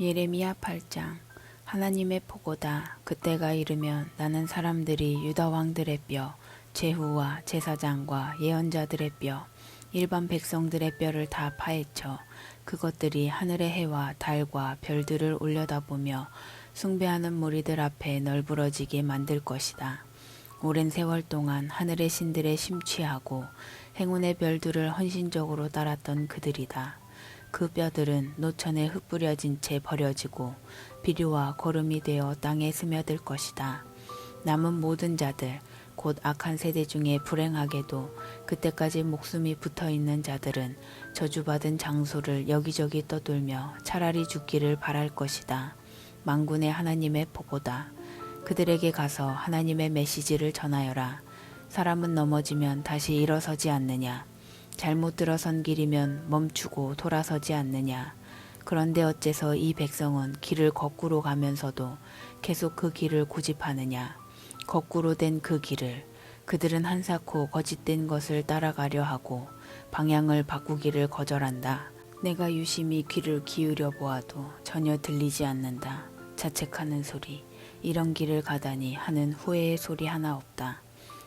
예레미야 8장 하나님의 포고다 그때가 이르면 나는 사람들이 유다 왕들의 뼈 제후와 제사장과 예언자들의 뼈 일반 백성들의 뼈를 다 파헤쳐 그것들이 하늘의 해와 달과 별들을 올려다보며 숭배하는 무리들 앞에 널브러지게 만들 것이다. 오랜 세월 동안 하늘의 신들에 심취하고 행운의 별들을 헌신적으로 따랐던 그들이다. 그 뼈들은 노천에 흩뿌려진 채 버려지고 비료와 거름이 되어 땅에 스며들 것이다. 남은 모든 자들, 곧 악한 세대 중에 불행하게도 그때까지 목숨이 붙어 있는 자들은 저주받은 장소를 여기저기 떠돌며 차라리 죽기를 바랄 것이다. 망군의 하나님의 보고다. 그들에게 가서 하나님의 메시지를 전하여라. 사람은 넘어지면 다시 일어서지 않느냐. 잘못 들어선 길이면 멈추고 돌아서지 않느냐. 그런데 어째서 이 백성은 길을 거꾸로 가면서도 계속 그 길을 고집하느냐. 거꾸로 된 그 길을 그들은 한사코 거짓된 것을 따라가려 하고 방향을 바꾸기를 거절한다. 내가 유심히 귀를 기울여 보아도 전혀 들리지 않는다. 자책하는 소리. 이런 길을 가다니 하는 후회의 소리 하나 없다.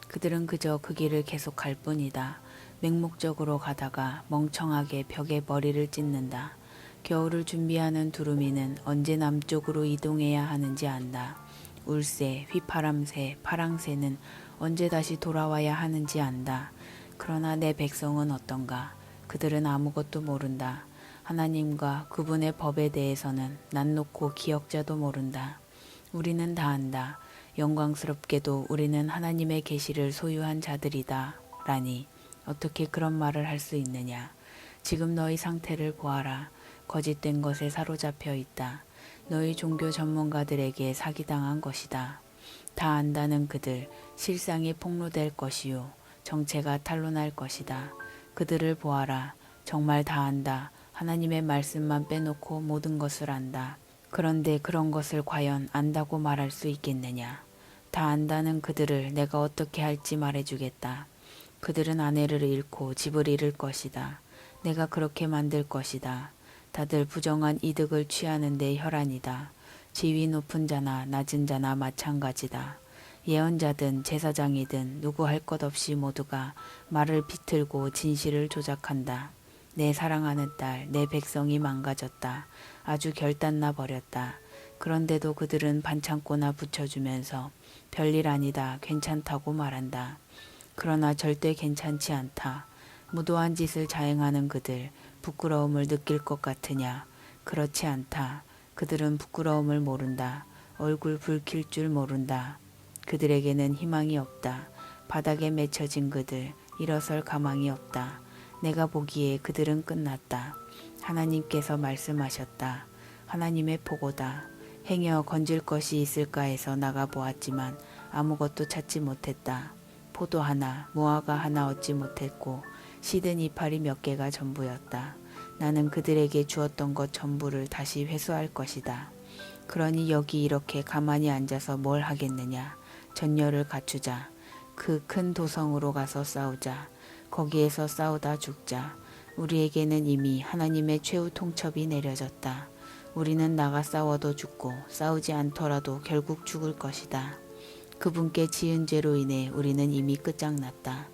그들은 그저 그 길을 계속 갈 뿐이다. 맹목적으로 가다가 멍청하게 벽에 머리를 찢는다. 겨울을 준비하는 두루미는 언제 남쪽으로 이동해야 하는지 안다. 울새, 휘파람새, 파랑새는 언제 다시 돌아와야 하는지 안다. 그러나 내 백성은 어떤가? 그들은 아무것도 모른다. 하나님과 그분의 법에 대해서는 난 놓고 기억자도 모른다. 우리는 다 안다. 영광스럽게도 우리는 하나님의 계시를 소유한 자들이다. 라니 어떻게 그런 말을 할 수 있느냐? 지금 너희 상태를 보아라. 거짓된 것에 사로잡혀 있다. 너희 종교 전문가들에게 사기당한 것이다. 다 안다는 그들 실상이 폭로될 것이요 정체가 탄로날 것이다. 그들을 보아라. 정말 다 안다. 하나님의 말씀만 빼놓고 모든 것을 안다. 그런데 그런 것을 과연 안다고 말할 수 있겠느냐? 다 안다는 그들을 내가 어떻게 할지 말해주겠다. 그들은 아내를 잃고 집을 잃을 것이다. 내가 그렇게 만들 것이다. 다들 부정한 이득을 취하는 데 혈안이다. 지위 높은 자나 낮은 자나 마찬가지다. 예언자든 제사장이든 누구 할 것 없이 모두가 말을 비틀고 진실을 조작한다. 내 사랑하는 딸, 내 백성이 망가졌다. 아주 결단나 버렸다. 그런데도 그들은 반창고나 붙여주면서 별일 아니다, 괜찮다고 말한다. 그러나 절대 괜찮지 않다. 무도한 짓을 자행하는 그들, 부끄러움을 느낄 것 같으냐? 그렇지 않다. 그들은 부끄러움을 모른다. 얼굴 붉힐 줄 모른다. 그들에게는 희망이 없다. 바닥에 맺혀진 그들, 일어설 가망이 없다. 내가 보기에 그들은 끝났다. 하나님께서 말씀하셨다. 하나님의 보고다. 행여 건질 것이 있을까 해서 나가 보았지만 아무것도 찾지 못했다. 포도 하나, 무화과 하나 얻지 못했고 시든 이파리 몇 개가 전부였다. 나는 그들에게 주었던 것 전부를 다시 회수할 것이다. 그러니 여기 이렇게 가만히 앉아서 뭘 하겠느냐. 전열을 갖추자. 그 큰 도성으로 가서 싸우자. 거기에서 싸우다 죽자. 우리에게는 이미 하나님의 최후 통첩이 내려졌다. 우리는 나가 싸워도 죽고 싸우지 않더라도 결국 죽을 것이다. 그분께 지은 죄로 인해 우리는 이미 끝장났다.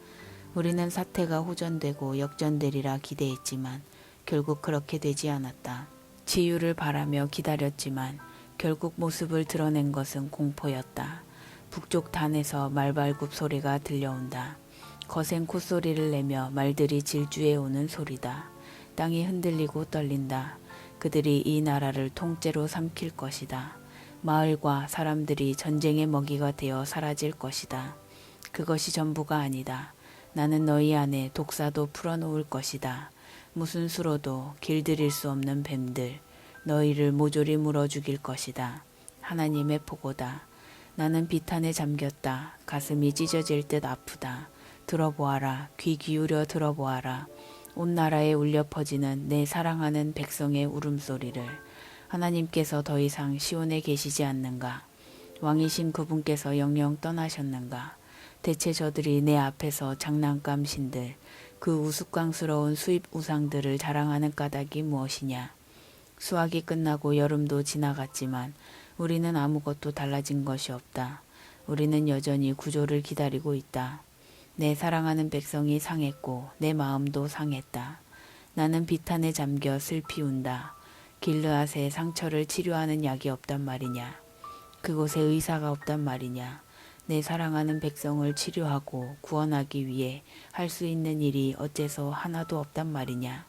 우리는 사태가 호전되고 역전되리라 기대했지만 결국 그렇게 되지 않았다. 지유를 바라며 기다렸지만 결국 모습을 드러낸 것은 공포였다. 북쪽 단에서 말발굽 소리가 들려온다. 거센 콧소리를 내며 말들이 질주해 오는 소리다. 땅이 흔들리고 떨린다. 그들이 이 나라를 통째로 삼킬 것이다. 마을과 사람들이 전쟁의 먹이가 되어 사라질 것이다. 그것이 전부가 아니다. 나는 너희 안에 독사도 풀어놓을 것이다. 무슨 수로도 길들일 수 없는 뱀들, 너희를 모조리 물어 죽일 것이다. 하나님의 포고다. 나는 비탄에 잠겼다. 가슴이 찢어질 듯 아프다. 들어보아라. 귀 기울여 들어보아라. 온 나라에 울려 퍼지는 내 사랑하는 백성의 울음소리를 하나님께서 더 이상 시온에 계시지 않는가? 왕이신 그분께서 영영 떠나셨는가? 대체 저들이 내 앞에서 장난감 신들, 그 우스꽝스러운 수입 우상들을 자랑하는 까닭이 무엇이냐? 수학이 끝나고 여름도 지나갔지만 우리는 아무것도 달라진 것이 없다. 우리는 여전히 구조를 기다리고 있다. 내 사랑하는 백성이 상했고 내 마음도 상했다. 나는 비탄에 잠겨 슬피 운다. 길르앗의 상처를 치료하는 약이 없단 말이냐. 그곳에 의사가 없단 말이냐. 내 사랑하는 백성을 치료하고 구원하기 위해 할 수 있는 일이 어째서 하나도 없단 말이냐.